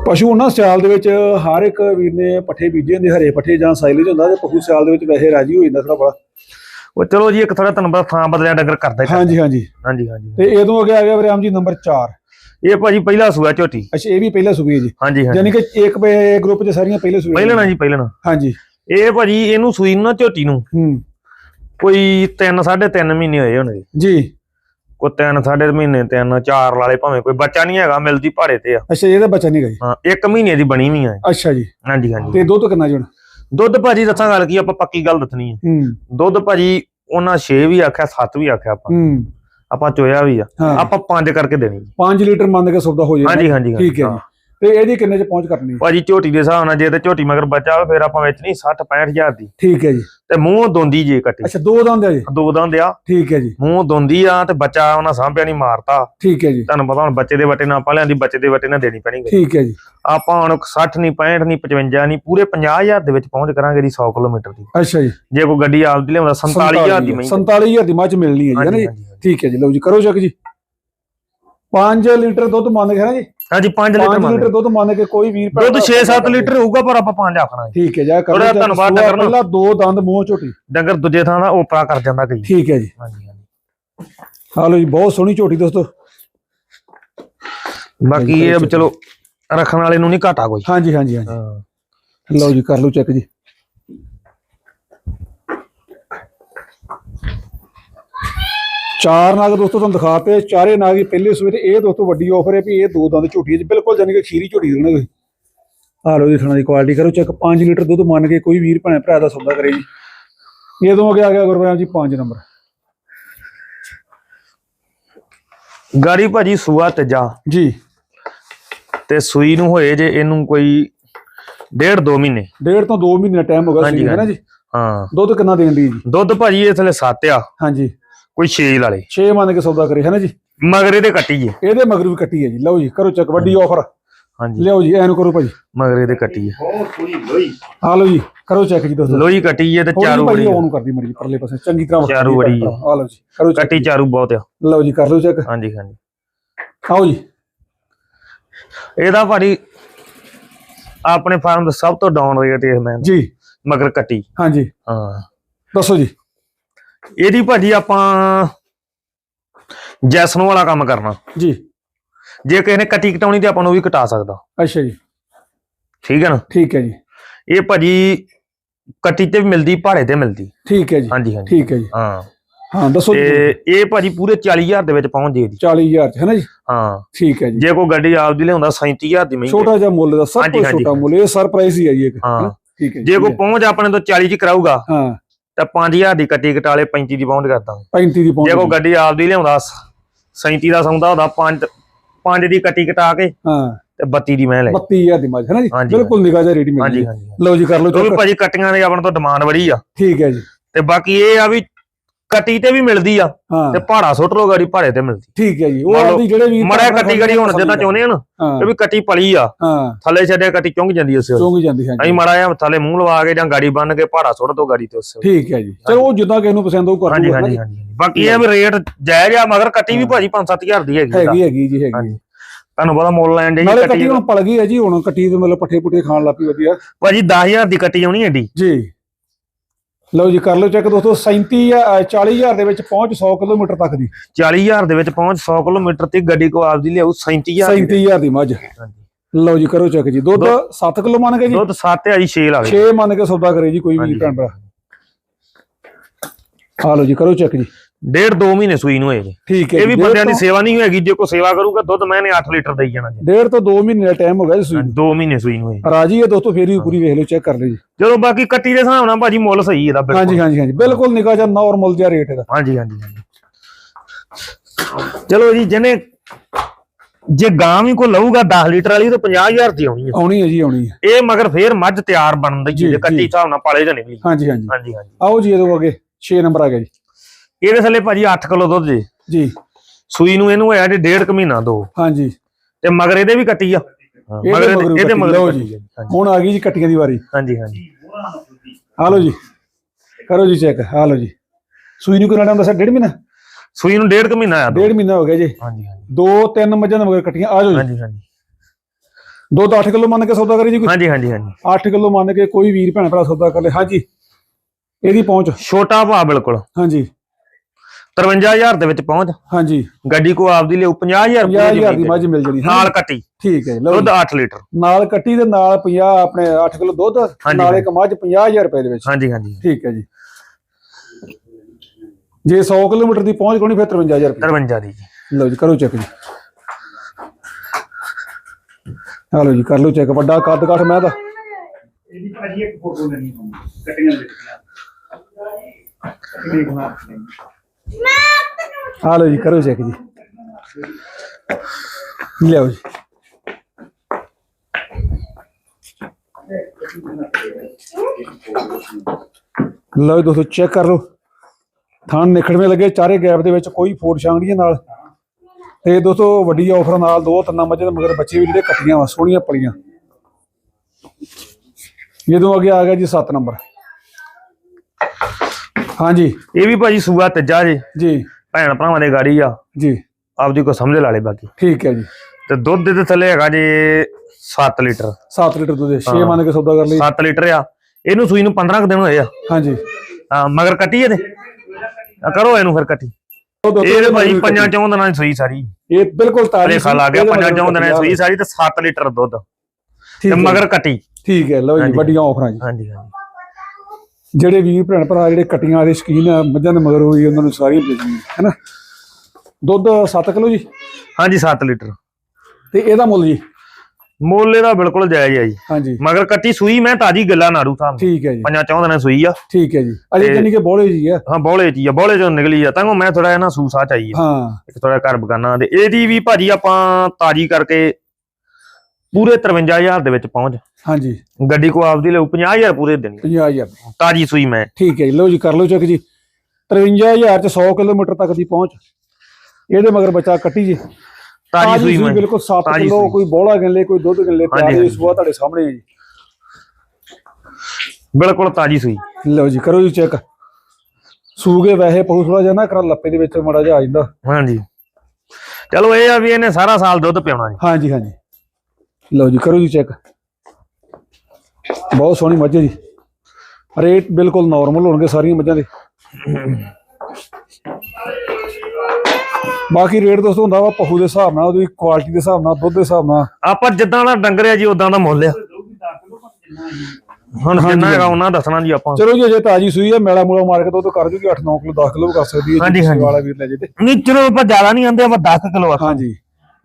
S1: ਪਸ਼ੂ ਉਹਨਾਂ ਸਿਆਲ ਦੇ ਵਿੱਚ ਹਰ ਇੱਕ ਵੀਰ ਨੇ ਪੱਠੇ ਬੀਜੇ ਹੁੰਦੇ ਹਰੇ ਪੱਠੇ ਜਾਂ ਸਾਈਲੇਜ ਹੁੰਦਾ ਤੇ ਪਸ਼ੂ ਸਿਆਲ ਦੇ ਵਿੱਚ ਵੈਸੇ ਰਾਜੀ ਹੋ ਜਾਂਦਾ ਥੋੜਾ ਬੜਾ।
S2: ਉਹ ਚਲੋ ਜੀ ਇੱਕ ਥੋੜਾ ਤੁਹਾਨੂੰ ਪਤਾ ਥਾਂ ਬਦਲਿਆ ਡੰਗਰ ਕਰਦਾ।
S1: ਹਾਂਜੀ ਹਾਂਜੀ।
S2: ਹਾਂਜੀ ਹਾਂਜੀ।
S1: ਤੇ ਇਹ ਤੋਂ ਅੱਗੇ ਆ ਗਿਆ ਵਰਿਆਮ ਜੀ ਨੰਬਰ 4
S2: ਇਹ ਭਾਜੀ ਪਹਿਲਾ ਸੂਆ ਝੋਟੀ।
S1: ਅੱਛਾ ਇਹ ਵੀ ਪਹਿਲਾ ਹੈ ਜੀ।
S2: ਹਾਂਜੀ ਹਾਂਜੀ।
S1: ਯਾਨੀ ਕਿ ਇੱਕ ਗਰੁੱਪ 'ਚ ਸਾਰੀਆਂ ਪਹਿਲੇ ਸੂਬੇ
S2: ਪਹਿਲਣਾ ਜੀ ਪਹਿਲਣਾ
S1: ਹਾਂਜੀ।
S2: ਇਹ ਭਾਜੀ ਇਹਨੂੰ ਸੂਈ ਨੂੰ ਨਾ ਝੋਟੀ ਨੂੰ।
S1: ਹੂੰ।
S2: ਕੋਈ 3 3.5 ਮਹੀਨੇ ਹੋਏ ਹੋਣਗੇ।
S1: ਜੀ।
S2: ਕੋਈ 3 ਸਾਢੇ ਮਹੀਨੇ 3 4 ਵਾਲੇ ਭਾਵੇਂ ਕੋਈ ਬੱਚਾ ਨਹੀਂ ਹੈਗਾ ਮਿਲਦੀ ਭਾੜੇ ਤੇ ਆ।
S1: ਅੱਛਾ ਇਹਦਾ ਬੱਚਾ ਨਹੀਂ ਗਈ
S2: ਹਾਂ ਇੱਕ ਮਹੀਨੇ ਦੀ ਬਣੀ ਵੀ ਆ ਇਹ।
S1: ਅੱਛਾ ਜੀ।
S2: ਹਾਂਜੀ ਹਾਂਜੀ।
S1: ਤੇ ਦੁੱਧ ਕਿੰਨਾ ਜੀ ਹੁਣ?
S2: ਦੁੱਧ ਭਾਜੀ ਦੱਸਾਂ ਗੱਲ ਕੀ ਆਪਾਂ ਪੱਕੀ ਗੱਲ ਦੱਸਣੀ ਹੈ
S1: ਹੂੰ।
S2: ਦੁੱਧ ਭਾਜੀ ਉਹਨਾਂ 6 ਵੀ ਆਖਿਆ 7 ਵੀ ਆਖਿਆ ਆਪਾਂ।
S1: ਹੂੰ।
S2: ਆਪਾਂ ਚੋਇਆ ਵੀ ਆ।
S1: ਹਾਂ।
S2: ਆਪਾਂ 5 ਕਰਕੇ ਦੇਣੀ
S1: 5 ਲੀਟਰ ਮੰਨ ਕੇ ਸੌਦਾ ਹੋ ਜਾਏਗਾ
S2: ਹਾਂਜੀ ਹਾਂਜੀ ਹਾਂਜੀ,
S1: ਠੀਕ ਹੈ
S2: ਹਾਂ।
S1: ਜੀ। ਤੇ ਇਹਦੀ ਕਿੰਨੇ 'ਚ ਪਹੁੰਚ ਕਰਨੀ? ਹੈ?
S2: ਭਾਜੀ ਝੋਟੀ ਦੇ ਹਿਸਾਬ ਨਾਲ ਜੇ ਤੇ ਝੋਟੀ ਮਗਰ ਬੱਚਾ ਹੋਵੇ ਫਿਰ ਆਪਾਂ ਵਿੱਚ ਨਹੀਂ 60 65000 ਦੀ।
S1: ਠੀਕ ਹੈ ਜੀ।
S2: ਤੇ ਮੂੰਹ ਦੋਂਦੀ ਜੇ ਕੱਟੀ।
S1: ਅੱਛਾ ਦੋ ਦੰਦ ਹੈ ਜੀ?
S2: ਦੋ ਦੰਦ ਆ।
S1: ਠੀਕ ਹੈ ਜੀ।
S2: ਮੂੰਹ ਦੋਂਦੀ ਆ ਤੇ ਬੱਚਾ ਉਹਨਾਂ ਸਾਂਭਿਆ ਨਹੀਂ ਮਾਰਤਾ।
S1: ਠੀਕ ਹੈ ਜੀ।
S2: ਤੁਹਾਨੂੰ ਪਤਾ ਹੁਣ ਬੱਚੇ ਦੇ ਵਟੇ ਨਾਲ ਆਪਾਂ ਲਿਆਂਦੀ ਬੱਚੇ ਦੇ ਵਟੇ ਨਾਲ ਦੇਣੀ ਪੈਣੀ। ਗੀ।
S1: ਠੀਕ ਹੈ ਜੀ।
S2: ਆਪਾਂ ਹੁਣ 60 ਨਹੀਂ 65 ਨਹੀਂ 55 ਨਹੀਂ ਪੂਰੇ 50000 ਦੇ ਵਿੱਚ ਪਹੁੰਚ ਕਰਾਂਗੇ ਦੀ 100 ਕਿਲੋਮੀਟਰ ਦੀ।
S1: ਅੱਛਾ ਜੀ।
S2: ਜੇ ਕੋਈ ਗੱਡੀ ਆਪਦੀ ਲਿਆਉਂਦਾ 47000 ਦੀ ਮਹੀਂ
S1: 47000 ਦੀ। ਮੱਝ ਮਿਲਣੀ ਹੈ ਜੀ ਹੈ ਨਾ
S2: ਹਾਂਜੀ
S1: ਜੀ
S2: ਹਾਂਜੀ।
S1: ਠੀਕ ਹੈ ਜੀ ਲਓ ਜੀ ਕਰੋ ਚੱਕ ਜੀ। 5 ਲੀਟਰ ਦੁੱਧ ਮੰਨ ਕੇ ਹੈ ਨਾ ਜੀ?
S2: ਹਾਂਜੀ 5 ਲੀਟਰ
S1: 5
S2: ਮੰਨ
S1: ਲੀਟਰ ਦੁੱਧ ਮੰਨ ਕੇ ਕੋਈ ਵੀਰ ਭਰਾ
S2: ਦੁੱਧ 6-7 ਲੀਟਰ ਹੋਊਗਾ ਪਰ ਆਪਾਂ 5 ਆਖਣਾ।
S1: ਠੀਕ ਹੈ ਜਾ ਕਰੋ
S2: ਧੰਨਵਾਦ ਕਰਨਾ।
S1: ਪਹਿਲਾਂ ਦੋ ਦੰਦ ਮੂੰਹ ਝੋਟੀ
S2: ਡੰਗਰ ਦੂਜੇ ਥਾਂ ਦਾ ਓਪਰਾ ਕਰ ਜਾਂਦਾ ਕਈ।
S1: ਠੀਕ ਹੈ ਜੀ।
S2: ਹਾਂਜੀ ਹਾਂਜੀ।
S1: ਹਾਂ ਲਓ ਜੀ ਬਹੁਤ ਸੋਹਣੀ ਝੋਟੀ ਦੋਸਤੋ।
S2: ਬਾਕੀ ਇਹ ਚਲੋ ਰੱਖਣ ਵਾਲੇ ਨੂੰ ਨਹੀਂ ਘਾਟਾ ਕੋਈ।
S1: ਹਾਂਜੀ ਹਾਂਜੀ ਹਾਂਜੀ।
S2: ਹਾਂ।
S1: ਲਓ ਜੀ ਕਰ ਲਓ ਚੈੱਕ ਜੀ। ਚਾਰ ਨਾਗ ਦੋਸਤੋ ਤੁਹਾਨੂੰ ਦਿਖਾਤੇ ਚਾਰੇ ਨਾਗ ਹੀ ਪਹਿਲੇ ਸਵੇਰੇ ਇਹ ਦੋਸਤੋ ਵੱਡੀ ਆਫਰ ਹੈ ਵੀ ਇਹ ਦੋ ਦੰਦ ਝੋਟੀ ਜੀ ਬਿਲਕੁਲ ਜਾਨੀ ਕਿ ਖੀਰੀ ਝੋਟੀ ਦੇਣਾ ਤੁਸੀਂ ਆ ਲਓ ਜੀ ਥਣਾ ਦੀ ਕੁਆਲਿਟੀ ਕਰੋ ਚੈੱਕ 5 ਲੀਟਰ ਦੁੱਧ ਮੰਨ ਕੇ ਕੋਈ ਵੀਰ ਭੈਣ ਭਰਾ ਦਾ ਸੌਦਾ ਕਰੇ ਜੀ। ਇਹ ਤੋਂ ਅੱਗੇ ਆ ਗਿਆ ਗੁਰਬਾਜ ਜੀ 5 ਨੰਬਰ।
S2: ਗਾੜੀ ਭਾਜੀ ਸੂਆ ਤਜਾ।
S1: ਜੀ।
S2: ਤੇ ਸੂਈ ਨੂੰ ਹੋਏ ਜੇ ਇਹਨੂੰ ਕੋਈ ਡੇਢ ਦੋ ਮਹੀਨੇ।
S1: ਡੇਢ ਤੋਂ 2 ਮਹੀਨੇ ਦਾ ਟਾਈਮ ਹੋ ਗਿਆ ਸੀ ਹੈ ਨਾ ਜੀ?
S2: ਹਾਂ।
S1: ਦੁੱਧ ਕਿੰਨਾ ਦੇਣ ਦੀ ਜੀ?
S2: ਦੁੱਧ ਭਾਜੀ ਇਹ ਥਲੇ 7 ਆ।
S1: ਹਾਂਜੀ।
S2: ਕੋਈ 6 ਵਾਲੇ
S1: 6 ਮੰਨ ਕੇ ਸੌਦਾ ਕਰੇ ਹੈ ਨਾ ਜੀ?
S2: ਮਗਰ ਇਹਦੇ ਕੱਟੀ ਜੇ
S1: ਇਹਦੇ ਮਗਰ ਵੀ ਕੱਟੀ ਹੈ ਜੀ। ਲਓ ਜੀ ਕਰੋ ਚੈੱਕ ਵੱਡੀ ਆਫਰ
S2: ਹਾਂਜੀ।
S1: ਲਿਆਓ ਜੀ ਐਨੂੰ ਕਰੋ ਭਾਜੀ।
S2: ਮਗਰ ਇਹਦੇ ਕੱਟੀ ਜੇ
S3: ਬਹੁਤ ਸੋਹਣੀ ਲੋਈ?
S1: ਆ ਲਓ ਜੀ ਕਰੋ ਚੈੱਕ ਜੀ ਦੋਸਤੋ
S2: ਲੋਈ ਕੱਟੀ ਜੇ ਤੇ
S1: ਚਾਰੂ ਬੜੀ ਆਨ ਕਰਦੀ ਮਰੀ ਪਰਲੇ ਪਾਸੇ। ਚੰਗੀ ਤਰ੍ਹਾਂ
S2: ਚਾਰੂ ਬੜੀ ਹੈ।
S1: ਆ ਲਓ ਜੀ ਕਰੋ ਚੈੱਕ
S2: ਕੱਟੀ ਚਾਰੂ ਬਹੁਤ ਆ।
S1: ਲਓ ਜੀ ਕਰ ਲਓ ਚੈੱਕ
S2: ਹਾਂਜੀ ਹਾਂਜੀ।
S1: ਆਓ ਜੀ।
S2: ਇਹਦਾ ਭਾਜੀ ਆਪਣੇ ਫਾਰਮ ਦਾ ਸਭ ਤੋਂ ਡਾਊਨ ਰੇਟ ਇਹ ਮੈਂ।
S1: ਜੀ।
S2: ਮਗਰ ਕੱਟੀ।
S1: ਹਾਂਜੀ।
S2: ਹਾਂ।
S1: ਦੱਸੋ ਜੀ।
S2: ਇਹਦੀ ਭਾਜੀ ਆਪਾਂ ਜੈਸਨੋ ਵਾਲਾ ਕੰਮ ਕਰਨਾ।
S1: ਜੀ।
S2: ਜੇ ਕਿਸੇ ਨੇ ਕੱਟੀ ਕਟਾਉਣੀ ਤੇ ਆਪਾਂ ਨੂੰ ਵੀ ਕਟਾ ਸਕਦਾ।
S1: ਅੱਛਾ ਜੀ।
S2: ਠੀਕ ਹੈ ਨਾ?
S1: ਠੀਕ ਹੈ ਜੀ।
S2: ਇਹ ਭਾਜੀ ਕੱਟੀ ਤੇ ਵੀ ਮਿਲਦੀ ਭਾੜੇ ਤੇ ਮਿਲਦੀ।
S1: ਠੀਕ ਹੈ ਜੀ।
S2: ਹਾਂਜੀ ਹਾਂਜੀ।
S1: ਠੀਕ ਹੈ ਜੀ।
S2: ਹਾਂ।
S1: ਹਾਂ ਦੱਸੋ ਜੀ।
S2: ਤੇ ਇਹ ਭਾਜੀ ਪੂਰੇ 40000 ਦੇ ਵਿੱਚ ਪਹੁੰਚ ਜੇਗੀ
S1: 40000 ਚ ਹੈ ਨਾ ਜੀ?
S2: ਹਾਂ।
S1: ਠੀਕ ਹੈ ਜੀ।
S2: ਜੇ ਕੋਈ ਗੱਡੀ ਆਪਦੀ ਲਿਆਉਂਦਾ 37000 ਦੀ ਮਹਿੰਗੀ।
S1: ਛੋਟਾ ਜਿਹਾ ਮੁੱਲ ਦਾ ਸਭ ਤੋਂ ਛੋਟਾ ਮੁੱਲ ਇਹ ਸਰਪ੍ਰਾਈਜ਼ ਹੀ ਹੈ ਜੀ ਇੱਕ
S2: ਹਾਂ।
S1: ਠੀਕ ਹੈ ਜੀ।
S2: ਜੇ ਕੋਈ। ਪਹੁੰਚ ਆਪਣੇ ਤੋਂ 40 ਚ ਕਰਾਊਗਾ
S1: ਹਾਂ।
S2: ਤਾਂ 5000 ਦੀ ਕੱਟੀ ਕਟਾਲੇ 35 ਦੀ ਪਹੁੰਚ ਕਰਦਾ
S1: 35 ਦੀ
S2: ਜੇ
S1: ਪਹੁੰਚ
S2: ਕੋਈ ਗੱਡੀ ਆਪਦੀ ਲਿਆਉਂਦਾ 37 ਦਾ ਸੌਦਾ ਉਹਦਾ 5 5 ਦੀ ਕੱਟੀ ਕਟਾ ਕੇ
S1: ਹਾਂ।
S2: ਤੇ 32 ਦੀ ਮੈਂ ਲੈ
S1: 32000 ਦੀ ਮੱਝ ਹੈ ਨਾ ਜੀ? ਬਿਲਕੁਲ ਨਿਗਾਹ ਜਿਹਾ ਰੇਡੀ ਮਿਲ
S2: ਹਾਂਜੀ
S1: ਜੀ
S2: ਹਾਂਜੀ
S1: ਲਓ ਜੀ ਕਰ ਲਓ ਚੈੱਕ
S2: ਭਾਜੀ ਕੱਟੀਆਂ ਦੇ ਆਪਣੇ ਤੋਂ ਡਿਮਾਂਡ ਬੜੀ ਆ।
S1: ਠੀਕ ਹੈ ਜੀ।
S2: ਤੇ ਬਾਕੀ ਇਹ ਆ ਵੀ ਕੱਟੀ ਤੇ ਵੀ ਮਿਲਦੀ ਆ
S1: ਹਾਂ।
S2: ਤੇ ਭਾੜਾ ਸੁੱਟ ਲੋ ਗਾੜੀ ਭਾੜੇ ਤੇ ਮਿਲਦੀ।
S1: ਠੀਕ ਹੈ ਜੀ ਉਹ
S2: ਮੰਨ ਲਓ,
S1: ਆਪਦੀ ਜਿਹੜੇ ਵੀ
S2: ਮੜਾ ਕੱਟੀ ਗੜੀ ਹੁਣ ਜਿੱਦਾਂ ਚਾਹੁੰਦੇ ਆ ਨਾ ਇਹ ਵੀ ਕੱਟੀ ਪਲੀ ਆ।
S1: ਹਾਂ।
S2: ਥੱਲੇ ਛੱਡਿਆ ਕੱਟੀ ਚੁੰਗ ਜਾਂਦੀ ਉਸੇ ਵੇਲੇ।
S1: ਚੋਂਗੀ ਜਾਂਦੀ ਹੈ
S2: ਅਸੀਂ ਮੜਾ ਆ ਥੱਲੇ ਮੂੰਹ ਲਵਾ ਕੇ ਜਾਂ ਗਾੜੀ ਬੰਨ ਕੇ ਭਾੜਾ ਸੁੱਟ ਦੋ ਗਾੜੀ ਤੇ ਉਸੇ ਵੇਲੇ।
S1: ਠੀਕ ਹੈ ਜੀ। ਚਲੋ ਉਹ ਜਿੱਦਾਂ ਕਿਸੇ ਨੂੰ ਪਸੰਦ ਹੋਊ ਕਰ
S2: ਹਾਂਜੀ
S1: ਦੂਗਾ ਨਾ
S2: ਹਾਂਜੀ
S1: ਜੀ।
S2: ਹਾਂਜੀ ਹਾਂਜੀ। ਬਾਕੀ ਇਹ ਵੀ ਰੇਟ ਜਾਇਜ਼ ਆ ਮਗਰ ਕੱਟੀ ਵੀ ਭਾਜੀ 5-7000 ਦੀ ਹੈਗੀ ਆ।
S1: ਹੈਗੀ ਹੈਗੀ ਜੀ ਹੈਗੀ।
S2: ਹਾਂਜੀ। ਤੁਹਾਨੂੰ ਪਤਾ ਮੁੱਲ ਲੈਣ ਦੇ
S1: ਨਾਲੇ
S2: ਕੱਟੀ
S1: ਕੱਟੀ ਹੁਣ ਪਲ ਗਈ ਹੈ ਜੀ ਹੁਣ ਕੱਟੀ ਦੇ ਮਤਲਬ ਪੱਠੇ ਪੁੱਠੇ ਖਾਣ ਲੱਗ ਪਈ ਵਧੀਆ।
S2: ਭਾਜੀ 10000 ਦੀ ਕੱਟੀ ਆਉਣੀ ਐਡੀ।
S1: ਜੀ। ਲਓ ਜੀ ਕਰ ਲਓ ਚੈੱਕ ਦੋਸਤੋ 37 ਜਾਂ 40000 ਦੇ ਵਿੱਚ ਪਹੁੰਚ 100 ਕਿਲੋਮੀਟਰ ਤੱਕ ਦੀ।
S2: 40000 ਦੇ ਵਿੱਚ ਪਹੁੰਚ 100 ਕਿਲੋਮੀਟਰ ਤੇ ਗੱਡੀ ਕੋ ਆਪਦੀ ਲਿਆਉ 37000 ਦੀ
S1: 37000 ਦੀ ਮੱਝ। ਲਓ ਜੀ ਕਰੋ ਚੈੱਕ ਜੀ। ਦੁੱਧ 7 ਕਿਲੋ ਮੰਨ ਕੇ ਜੀ?
S2: ਦੁੱਧ 7 ਆਈ 6 ਲਾ
S1: 6 ਮੰਨ ਕੇ ਸੌਦਾ ਕਰੇ ਜੀ ਕੋਈ ਵੀ। ਭੈਣ ਭਰਾ। ਆ ਲਓ ਜੀ ਕਰੋ ਚੈੱਕ ਜੀ।
S2: ਡੇਢ 2 ਮਹੀਨੇ ਸੂਈ ਨੂੰ ਹੋਏ ਜੀ।
S1: ਠੀਕ ਹੈ
S2: ਇਹ ਵੀ ਬੰਦਿਆਂ ਦੀ ਸੇਵਾ ਨਹੀਂ ਹੋਏਗੀ ਜੇ ਕੋਈ ਸੇਵਾ ਕਰੂਗਾ ਦੁੱਧ ਮੈਂ ਨੇ 8 ਲੀਟਰ ਦੇਈ ਜਾਣਾ ਜੀ।
S1: ਡੇਢ ਤੋਂ 2 ਮਹੀਨੇ ਦਾ ਟਾਈਮ ਹੋ ਗਿਆ ਜੀ ਸੂਈ ਨੂੰ।
S2: 2 ਮਹੀਨੇ ਸੂਈ ਨੂੰ ਹੋਏ
S1: ਰਾਜੀ ਹੈ ਦੋਸਤੋ ਫੇਰ ਵੀ ਪੂਰੀ ਵੇਖ ਲਓ ਚੈੱਕ ਕਰ ਲਿਓ ਜੀ।
S2: ਜਦੋਂ ਬਾਕੀ ਕੱਟੀ ਦੇ ਹਿਸਾਬ ਨਾਲ ਭਾਜੀ ਮੁੱਲ ਸਹੀ ਇਹਦਾ ਬਿਲਕੁਲ।
S1: ਹਾਂਜੀ ਹਾਂਜੀ ਹਾਂਜੀ। ਬਿਲਕੁਲ ਨਿਕਾ ਜਾਂ ਨਾਰਮਲ ਜਿਹਾ ਰੇਟ ਇਹਦਾ।
S2: ਹਾਂਜੀ ਹਾਂਜੀ ਹਾਂਜੀ। ਚਲੋ ਜੀ ਜਿਹਨੇ ਜੇ ਗਾਂ ਵੀ ਕੋ ਲਊਗਾ 10 ਲੀਟਰ ਵਾਲੀ ਤਾਂ 50000 ਦੀ ਆਉਣੀ ਹੈ।
S1: ਆਉਣੀ ਹੈ ਜੀ ਆਉਣੀ ਹੈ।
S2: ਇਹ ਮਗਰ ਫੇਰ ਮੱਝ ਤਿਆਰ ਬਣਨ ਦੀ
S1: ਜੀ,
S2: ਕੱਟੀ। ਹਿਸਾਬ ਨਾਲ ਪਾਲੇ ਜਾਂ ਨਹੀਂ।
S1: ਹਾਂਜੀ ਹਾਂਜੀ।
S2: ਹਾਂਜੀ ਹਾਂਜੀ।
S1: ਆਓ ਜੀ ਇਹਦੇ ਅੱਗੇ 6 ਨੰਬਰ ਆ ਗਿਆ ਜੀ।
S2: ਇਹਦੇ ਥੱਲੇ ਭਾਜੀ 8 ਕਿਲੋ ਦੁੱਧ ਜੀ।
S1: ਜੀ।
S2: ਸੂਈ ਨੂੰ ਇਹਨੂੰ ਹੋਇਆ ਜੇ ਡੇਢ ਕੁ ਮਹੀਨਾ ਦੋ।
S1: ਹਾਂਜੀ।
S2: ਤੇ ਮਗਰ ਇਹਦੇ ਵੀ ਕੱਟੀ ਆ। ਮਗਰ ਇਹਦੇ ਮਗਰ
S1: ਲਓ ਜੀ। ਹੁਣ ਆ ਗਈ ਜੀ ਕੱਟੀਆਂ ਦੀ ਵਾਰੀ।
S2: ਹਾਂਜੀ ਹਾਂਜੀ।
S1: ਆ ਲਓ ਜੀ। ਕਰੋ ਜੀ ਚੈੱਕ। ਆ ਲਓ ਜੀ। ਸੂਈ ਨੂੰ ਕਿੰਨਾ ਟਾਈਮ ਦੱਸਿਆ? ਡੇਢ ਮਹੀਨਾ?
S2: ਸੂਈ ਨੂੰ ਡੇਢ ਕੁ ਮਹੀਨਾ ਆ ਦੋ।
S1: ਡੇਢ ਮਹੀਨਾ ਹੋ ਗਿਆ ਜੀ।
S2: ਹਾਂਜੀ ਹਾਂਜੀ।
S1: ਦੋ ਤਿੰਨ ਮੱਝਾਂ ਦੇ ਮਗਰ ਕੱਟੀਆਂ। ਆ ਜਾਓ ਜੀ।
S2: ਹਾਂਜੀ ਹਾਂਜੀ।
S1: ਦੁੱਧ 8 ਕਿਲੋ ਮੰਨ ਕੇ ਸੌਦਾ ਕਰੀ ਜੀ ਕੋਈ?
S2: ਹਾਂਜੀ ਹਾਂਜੀ ਹਾਂਜੀ।
S1: 8 ਕਿਲੋ ਮੰਨ ਕੇ ਕੋਈ ਵੀਰ ਭੈਣ ਭਰਾ ਸੌਦਾ ਕਰ ਲੇ। ਹਾਂਜੀ। ਇਹਦੀ ਪਹੁੰਚ।
S2: ਛੋਟਾ ਭਾ ਬਿਲਕੁਲ।
S1: ਹਾਂਜੀ।
S2: 53000 ਦੇ ਵਿੱਚ ਪਹੁੰਚ।
S1: ਹਾਂਜੀ।
S2: ਗੱਡੀ ਕੋ ਆਪਦੀ ਲਿਓ 50000 ਰੁਪਏ
S1: 50000 ਦੀ ਮੱਝ ਮਿਲ ਜਣੀ
S2: ਨਾਲ ਕੱਟੀ।
S1: ਠੀਕ ਹੈ
S2: ਦੁੱਧ
S1: ਜੀ।
S2: 8 ਲੀਟਰ।
S1: ਨਾਲ ਕੱਟੀ ਦੇ ਨਾਲ 50 ਆਪਣੇ 8 ਕਿਲੋ ਦੁੱਧ ਨਾਲ। ਇੱਕ ਮੱਝ 50000 ਰੁਪਏ ਦੇ ਵਿੱਚ।
S2: ਹਾਂਜੀ ਹਾਂਜੀ।
S1: ਠੀਕ ਹੈ ਜੀ। ਜੇ 100 ਕਿਲੋਮੀਟਰ ਦੀ ਪਹੁੰਚ ਕੋਣੀ ਫਿਰ 53000 ਰੁਪਏ।
S2: 53 ਦੀ ਜੀ।
S1: ਲਓ ਜੀ ਕਰੋ ਚੈੱਕ ਜੀ। ਆ ਲਓ ਜੀ ਕਰ ਲਓ ਚੈੱਕ ਵੱਡਾ ਕੱਦ ਕਾਠ ਮੈਂ ਤਾਂ।
S3: ਇਹਦੀ ਭਾਜੀ ਇੱਕ ਫੋਟੋ ਲੈਣੀ ਤੁਹਾਨੂੰ ਕੱਟੀਆਂ ਦੇ ਦੇਖਣਾ
S1: ਆ ਲਓ ਜੀ, ਕਰੋ ਚੈੱਕ ਜੀ। ਲਿਆਓ ਜੀ। ਲਓ ਜੀ ਦੋਸਤੋ ਚੈੱਕ ਕਰ ਲਓ। ਥਾਣ ਨਿਖੜਵੇਂ ਲੱਗੇ, ਚਾਰੇ ਗੈਪ ਦੇ ਵਿੱਚ ਕੋਈ ਫੋਟ ਛਾਂਗੜੀਆਂ ਨਾਲ। ਤੇ ਦੋਸਤੋ, ਵੱਡੀ ਆਫਰ ਨਾਲ ਦੋ ਤਿੰਨਾਂ ਮੱਝਾਂ ਦੇ ਮਗਰ ਬੱਚੇ ਵੀ ਜਿਹੜੇ ਕੱਟੀਆਂ ਵਾ, ਸੋਹਣੀਆਂ ਪਲੀਆਂ। ਜਦੋਂ ਅੱਗੇ ਆ ਗਿਆ ਜੀ 7 ਨੰਬਰ ਹਾਂਜੀ।
S2: ਇਹ ਵੀ ਭਾਜੀ ਸੂਆ ਤੱਜਾ ਜੀ।
S1: ਜੀ।
S2: ਭੈਣ ਭਰਾਵਾਂ ਦੇ ਗਾੜੀ ਆ।
S1: ਜੀ।
S2: ਆਪਦੀ ਕੋ ਸਮਝ ਲਾ ਲੈ ਬਾਕੀ।
S1: ਠੀਕ ਹੈ ਜੀ।
S2: ਤੇ ਦੁੱਧ ਦੇ ਥੱਲੇ ਹੈਗਾ ਜੀ 7 ਲੀਟਰ।
S1: 7 ਲੀਟਰ ਦੁੱਧ 6
S2: ਹਾਂ।
S1: ਮੰਨ ਕੇ ਸੌਦਾ ਕਰ ਲਈ।
S2: 7 ਲੀਟਰ ਆ। ਇਹਨੂੰ ਸੂਈ ਨੂੰ 15 ਕੁ ਦਿਨ ਹੋਏ ਆ।
S1: ਹਾਂਜੀ।
S2: ਹਾਂ ਮਗਰ ਕੱਟੀ ਇਹਦੇ? ਆ ਕਰੋ ਇਹਨੂੰ ਫਿਰ ਕੱਟੀ। ਇਹ
S1: ਮਗਰ
S2: ਪੰਜਾਂ ਚੌਂ ਦਿਨਾਂ ਦੀ ਸੂਈ ਸਾਰੀ।
S1: ਇਹ ਬਿਲਕੁਲ ਤਾਜ਼ੀ
S2: ਰੇਖਾ ਲਾ ਗਿਆ ਪੰਜਾਂ ਚੌਂ ਦਿਨਾਂ ਦੀ ਸੂਈ ਸਾਰੀ ਤੇ 7 ਲੀਟਰ ਦੁੱਧ। ਤੇ ਮਗਰ ਕੱਟੀ।
S1: ਠੀਕ ਹੈ ਲਓ ਜੀ। ਵੱਡੀਆਂ ਆਫਰਾਂ ਜੀ।
S2: ਹਾਂਜੀ ਹਾਂਜੀ।
S1: ਜਿਹੜੇ ਵੀਰ ਭੈਣ ਭਰਾ ਜਿਹੜੇ ਕਟੀਆਂ ਦੇ ਸ਼ਕੀਨ ਆ ਮੱਝਾਂ ਦੇ ਮਗਰ ਹੋਈ ਉਹਨਾਂ ਨੂੰ ਸਾਰੀਆਂ ਵੇਚਣੀਆਂ ਹੈਨਾ ਦੁੱਧ 7 ਕਿਲੋ ਜੀ?
S2: ਹਾਂਜੀ 7 ਲੀਟਰ।
S1: ਤੇ ਇਹਦਾ ਮੁੱਲ ਜੀ?
S2: ਮੁੱਲ ਇਹਦਾ ਬਿਲਕੁਲ ਜਾਇਜ਼ ਹੈ ਜੀ।
S1: ਹਾਂਜੀ।
S2: ਮਗਰ ਕੱਟੀ ਸੂਈ ਮੈਂ ਤਾਜੀ ਗੱਲਾਂ ਨਾਰੂ ਸਾਹਿਬ
S1: ਠੀਕ ਹੈ ਜੀ।
S2: ਪੰਜਾਂ ਚੌਂ ਦਿਨਾਂ ਸੂਈ ਆ।
S1: ਠੀਕ ਹੈ ਜੀ। ਅਜੇ
S2: ਤੇ-
S1: ਜਾਨੀ ਕਿ ਬੋਲੇ ਜੀ ਆ?
S2: ਹਾਂ ਬੋਲੇ ਹੀ ਆ। ਬੋਲੇ ਚੋਂ ਨਿਕਲੀ ਆ। ਤਾਂ ਮੈਂ ਥੋੜਾ ਜਿਹਾ ਨਾ ਸੂਸਾ ਚਾਹੀਏ।
S1: ਹਾਂ।
S2: ਇੱਕ ਥੋੜਾ ਘਰ ਬਗਾਨਾ। ਦੇ ਇਹਦੀ ਵੀ ਭਾਜੀ ਆਪਾਂ ਤਾਜੀ ਕਰਕੇ ਪੂਰੇ 53000 ਦੇ ਵਿੱਚ ਪਹੁੰਚ।
S1: ਹਾਂਜੀ।
S2: ਗੱਡੀ ਕੋ ਆਪਦੀ ਲਿਓ 50000 ਪੂਰੇ ਦੇਣੀ।
S1: 50000
S2: ਤਾਜੀ ਸੂਈ ਮੈਂ।
S1: ਠੀਕ ਹੈ ਜੀ ਲਓ ਜੀ ਕਰ ਲਓ ਚੈੱਕ ਜੀ। 53000 ਚ 100 ਕਿਲੋਮੀਟਰ ਤੱਕ ਦੀ ਪਹੁੰਚ। ਇਹਦੇ ਮਗਰ ਬੱਚਾ ਕੱਟੀ ਜੀ।
S2: ਤਾਜੀ ਸੂਈ ਮੈਂ।
S1: ਬਿਲਕੁਲ 7
S2: ਤਾਜ਼ੀ
S1: ਕਿਲੋ। ਕੋਈ ਬੋਲਾ ਗਿਣ ਕੋਈ ਦੁੱਧ ਗਿਣ ਲੇ
S2: ਹਾਂਜੀ,
S1: ਪਿਆਰੀ
S2: ਹਾਂਜੀ।
S1: ਸੁਆ ਤੁਹਾਡੇ ਸਾਹਮਣੇ ਹੈ ਜੀ।
S2: ਬਿਲਕੁਲ ਤਾਜੀ ਸੂਈ।
S1: ਲਓ ਜੀ ਕਰੋ ਜੀ ਚੈੱਕ। ਸੂਗੇ ਵੈਸੇ ਪਹੂ ਥੋੜਾ ਜਿਹਾ ਨਾ ਕਰ ਲੱਪੇ ਦੇ ਵਿੱਚ ਮੜਾ ਜਿਹਾ ਆ ਜਾਂਦਾ।
S2: ਹਾਂਜੀ। ਚਲੋ ਇਹ ਆ ਵੀ ਇਹਨੇ ਸਾਰਾ ਸਾਲ ਦੁੱਧ ਪਿਆਉਣਾ ਜੀ।
S1: ਹਾਂਜੀ ਹਾਂਜੀ। ਲਓ ਜੀ ਕਰੋ ਜੀ ਚੈੱਕ ਬਹੁਤ ਸੋਹਣੀ ਮੱਝ ਹੈ ਜੀ। ਰੇਟ ਬਿਲਕੁਲ ਨਾਰਮਲ ਹੋਣਗੇ ਸਾਰੀਆਂ ਮੱਝਾਂ ਦੇ। ਬਾਕੀ ਰੇਟ ਦੋਸਤੋ ਹੁੰਦਾ ਵਾ ਪਹੂ ਦੇ ਹਿਸਾਬ ਨਾਲ ਉਹਦੀ ਕੁਆਲਿਟੀ ਦੇ ਹਿਸਾਬ ਨਾਲ ਦੁੱਧ ਦੇ ਹਿਸਾਬ ਨਾਲ।
S2: ਆਪਾਂ ਜਿੱਦਾਂ ਦਾ ਡੰਗਰ ਆ ਜੀ ਉਦਾਂ ਦਾ ਮੁੱਲ ਆ। ਹੁਣ ਜਿੰਨਾ ਹੈਗਾ ਉਹਨਾਂ ਦੱਸਣਾ ਜੀ ਆਪਾਂ।
S1: ਚਲੋ ਜੀ ਅਜੇ ਤਾਜੀ ਸੂਈ ਹੈ ਮੈਲਾ ਮੂਲਾ ਮਾਰ ਕੇ ਦੁੱਧ ਕਰ ਜੂਗੀ 8-9 ਕਿਲੋ 10 ਕਿਲੋ ਵੀ ਕਰ ਸਕਦੀ ਹੈ ਜੀ। ਵਾਲਾ ਵੀਰ ਲੈ ਜੇ ਤੇ।
S2: ਨਹੀਂ ਚਲੋ ਆਪਾਂ ਜ਼ਿਆਦਾ ਨਹੀਂ ਆਂਦੇ ਆਪਾਂ 10 ਕਿਲੋ ਆ।
S1: ਹਾਂਜੀ।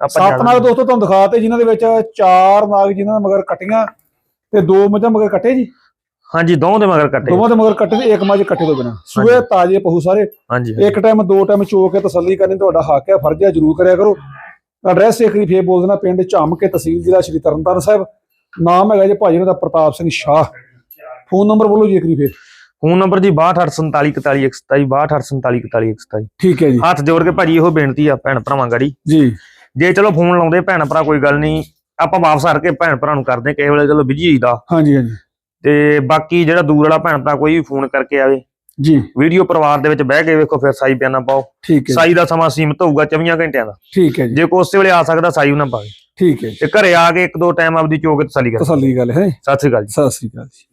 S1: ਸੱਤ ਨਾਗ ਦੋਸਤੋ ਤੁਹਾਨੂੰ ਦਿਖਾਤੇ ਜਿਨ੍ਹਾਂ ਦੇ ਵਿੱਚ ਚਾਰ ਨਾਗ ਜਿਨ੍ਹਾਂ ਦੇ ਮਗਰ ਕੱਟੀਆਂ ਤੇ ਦੋ ਮੱਝਾਂ ਮਗਰ ਕੱਟੇ ਜੀ।
S2: ਹਾਂਜੀ ਦੋਵਾਂ ਦੇ ਮਗਰ ਕੱਟੇ।
S1: ਦੋਵਾਂ ਦੇ ਮਗਰ ਕੱਟੇ ਤੇ ਇੱਕ ਮੱਝ ਕੱਟੇ ਤੋਂ ਬਿਨਾ। ਸੂਏ ਤਾਜ਼ੇ ਪਹੂ ਸਾਰੇ।
S2: ਹਾਂਜੀ
S1: ਇੱਕ ਟਾਈਮ ਦੋ ਟਾਈਮ ਚੋ ਕੇ ਤਸੱਲੀ ਕਰਨੀ ਤੁਹਾਡਾ ਹੱਕ ਹੈ ਫਰਜ਼ ਹੈ ਜਰੂਰ ਕਰਿਆ ਕਰੋ। ਐਡਰੈਸ ਇੱਕ ਵਾਰੀ ਫੇਰ ਬੋਲ ਦੇਣਾ ਪਿੰਡ ਝਾਮਕੇ ਤਹਿਸੀਲ ਜ਼ਿਲ੍ਹਾ ਸ਼੍ਰੀ ਤਰਨਤਾਰਨ ਸਾਹਿਬ। ਨਾਮ ਹੈਗਾ ਜੀ ਭਾਜੀ ਦਾ ਪ੍ਰਤਾਪ ਸਿੰਘ ਸ਼ਾਹ। ਫੋਨ ਨੰਬਰ ਬੋਲੋ ਜੀ ਇੱਕ ਵਾਰੀ ਫੇਰ।
S2: ਫੋਨ ਨੰਬਰ ਜੀ 6284474127 6284474127
S1: ਠੀਕ ਹੈ ਜੀ।
S2: ਹੱਥ ਜੋੜ ਕੇ ਭਾਜੀ ਇਹੋ ਬੇਨਤੀ ਆ ਭੈਣ ਭਰਾਵਾਂ ਗੜੀ।
S1: ਜੀ।
S2: ਜੇ ਚਲੋ ਫੋਨ ਲਾਉਂਦੇ ਭੈਣ ਭਰਾ ਕੋਈ ਗੱਲ ਨਹੀਂ ਆਪਾਂ ਵਾਪਸ ਆ ਕੇ ਭੈਣ ਭਰਾ ਨੂੰ ਕਰਦੇ ਕਿਸੇ ਵੇਲੇ ਚਲੋ ਬਿਜ਼ੀ ਦਾ
S1: ਹਾਂਜੀ ਹਾਂਜੀ।
S2: ਤੇ ਬਾਕੀ ਜਿਹੜਾ ਦੂਰ ਵਾਲਾ ਭੈਣ ਭਰਾ ਕੋਈ ਵੀ ਫੋਨ ਕਰਕੇ ਆਵੇ।
S1: ਜੀ।
S2: ਵੀਡੀਓ ਪਰਿਵਾਰ ਦੇ ਵਿੱਚ ਬਹਿ ਕੇ ਵੇਖੋ ਫਿਰ ਸਾਈ ਬਿਆਨਾ ਪਾਓ।
S1: ਠੀਕ ਹੈ
S2: ਸਾਈ ਦਾ ਸਮਾਂ ਸੀਮਤ ਹੋਊਗਾ 24 ਘੰਟਿਆਂ ਦਾ।
S1: ਠੀਕ ਹੈ ਜੀ।
S2: ਜੇ ਕੋਈ ਉਸੇ ਵੇਲੇ ਆ ਸਕਦਾ ਸਾਈ ਉਹਨਾਂ ਪਾਵੇ।
S1: ਠੀਕ ਹੈ
S2: ਤੇ ਘਰੇ ਆ ਕੇ ਇੱਕ ਦੋ ਟਾਈਮ ਆਪਦੀ ਚੋਕ ਤਸੱਲੀ ਕਰ।
S1: ਤਸੱਲੀ ਗੱਲ ਹੈ।
S2: ਸਤਿ ਸ੍ਰੀ ਅਕਾਲ ਜੀ।
S1: ਸਤਿ ਸ੍ਰੀ ਅਕਾਲ ਜੀ।